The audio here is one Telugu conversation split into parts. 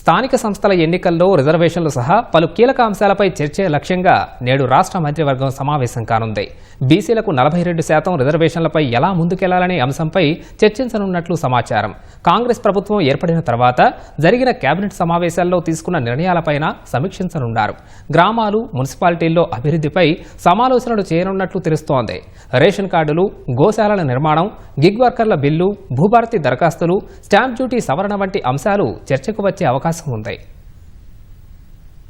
స్థానిక సంస్థల ఎన్నికల్లో రిజర్వేషన్లు సహా పలు కీలక అంశాలపై చర్చే లక్ష్యంగా నేడు రాష్ట్ర మంత్రివర్గం సమావేశం కానుంది. బీసీలకు నలభై రెండు శాతం రిజర్వేషన్లపై ఎలా ముందుకెళ్ళాలనే అంశంపై చర్చించనున్నట్లు సమాచారం. కాంగ్రెస్ ప్రభుత్వం ఏర్పడిన తర్వాత జరిగిన కేబినెట్ సమావేశాల్లో తీసుకున్న నిర్ణయాలపైన సమీక్షించనున్నారు. గ్రామాలు మున్సిపాలిటీల్లో అభివృద్ధిపై సమాలోచనలు చేయనున్నట్లు తెలుస్తోంది. రేషన్ కార్డులు గోశాలల నిర్మాణం గిగ్ వర్కర్ల బిల్లు భూభారతి దరఖాస్తులు స్టాంప్ డ్యూటీ సవరణ వంటి అంశాలు చర్చకు వచ్చే అవకాశం ఉంది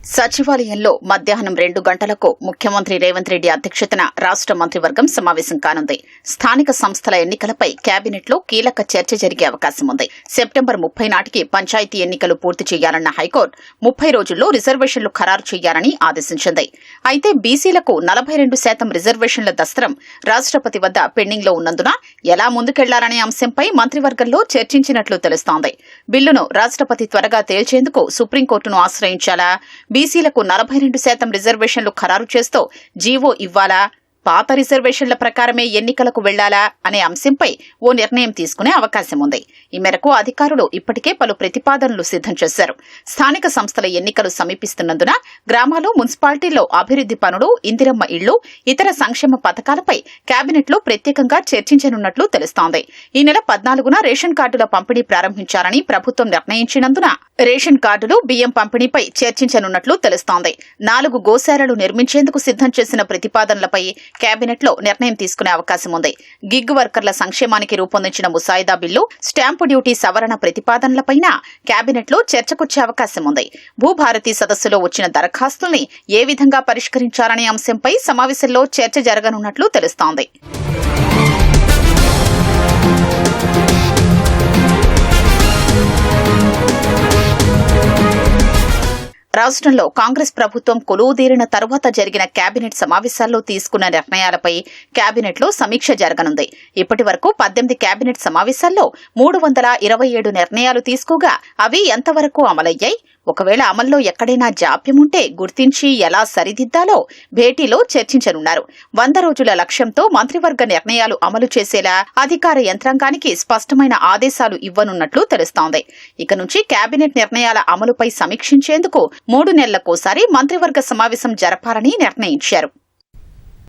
సచివాలయంలో మధ్యాహ్నం రెండు గంటలకు ముఖ్యమంత్రి రేవంత్ రెడ్డి అధ్యక్షతన రాష్ట మంత్రివర్గం సమావేశం కానుంది. స్థానిక సంస్థల ఎన్నికలపై కేబినెట్లో కీలక చర్చ జరిగే అవకాశం ఉంది. సెప్టెంబర్ ముప్పై నాటికి పంచాయతీ ఎన్నికలు పూర్తి చేయాలన్న హైకోర్టు ముప్పై రోజుల్లో రిజర్వేషన్లు ఖరారు చేయాలని ఆదేశించింది. అయితే బీసీలకు నలభై రెండు శాతం రిజర్వేషన్ల దస్త్రం రాష్ట్రపతి వద్ద పెండింగ్లో ఉన్నందున ఎలా ముందుకెళ్ళాలనే అంశంపై మంత్రివర్గంలో చర్చించినట్లు తెలుస్తోంది. బిల్లును రాష్ట్రపతి త్వరగా తేల్చేందుకు సుప్రీంకోర్టును ఆశ్రయించాలా? బీసీలకు నలభై రెండు శాతం రిజర్వేషన్లు ఖరారు చేస్తూ జీవో ఇవ్వాలా? పాత రిజర్వేషన్ల ప్రకారమే ఎన్నికలకు వెళ్ళాలా అనే అంశంపై ఓ నిర్ణయం తీసుకునే అవకాశం ఉంది ఈ మేరకు అధికారులు ఇప్పటికే పలు ప్రతిపాదనలు సిద్ధం చేశారు. స్థానిక సంస్థల ఎన్నికలు సమీపిస్తున్నందున గ్రామాలు మున్సిపాలిటీల్లో అభివృద్ది పనులు ఇందిరమ్మ ఇళ్ళు ఇతర సంక్షేమ పథకాలపై కేబినెట్లో ప్రత్యేకంగా చర్చించనున్నట్లు తెలుస్తోంది. ఈ నెల పద్నాలుగున రేషన్ కార్డుల పంపిణీ ప్రారంభించాలని ప్రభుత్వం నిర్ణయించినందున రేషన్ కార్డులు బియ్యం పంపిణీపై చర్చించనున్నట్లు తెలుస్తోంది. నాలుగు గోశాలలు నిర్మించేందుకు సిద్ధం చేసిన ప్రతిపాదనలపై కేబినెట్లో నిర్ణయం తీసుకునే అవకాశం ఉంది. గిగ్ వర్కర్ల సంక్షేమానికి రూపొందించిన ముసాయిదా బిల్లు స్టాంపు డ్యూటీ సవరణ ప్రతిపాదనలపైన కేబినెట్లో చర్చకొచ్చే అవకాశం ఉంది. భూభారతి సదస్సులో వచ్చిన దరఖాస్తుల్ని ఏ విధంగా పరిష్కరించాలనే అంశంపై సమావేశంలో చర్చ జరగనున్నట్లు తెలుస్తోంది. రాష్ట్రంలో కాంగ్రెస్ ప్రభుత్వం కొలువుదీరిన తరువాత జరిగిన కేబినెట్ సమావేశాల్లో తీసుకున్న నిర్ణయాలపై కేబినెట్లో సమీక్ష జరగనుంది. ఇప్పటి వరకు పద్దెనిమిది కేబినెట్ సమావేశాల్లో మూడు వందల ఇరవై ఏడు నిర్ణయాలు తీసుకోగా అవి ఎంతవరకు అమలయ్యాయి? ఒకవేళ అమల్లో ఎక్కడైనా జాప్యం ఉంటే గుర్తించి ఎలా సరిదిద్దాలో భేటీలో చర్చించనున్నారు. వంద రోజుల లక్ష్యంతో మంత్రివర్గ నిర్ణయాలు అమలు చేసేలా అధికార యంత్రాంగానికి స్పష్టమైన ఆదేశాలు ఇవ్వనున్నట్లు తెలుస్తోంది. ఇక నుంచి కేబినెట్ నిర్ణయాల అమలుపై సమీక్షించేందుకు మూడు నెలలకోసారి మంత్రివర్గ సమావేశం జరపాలని నిర్ణయించారు.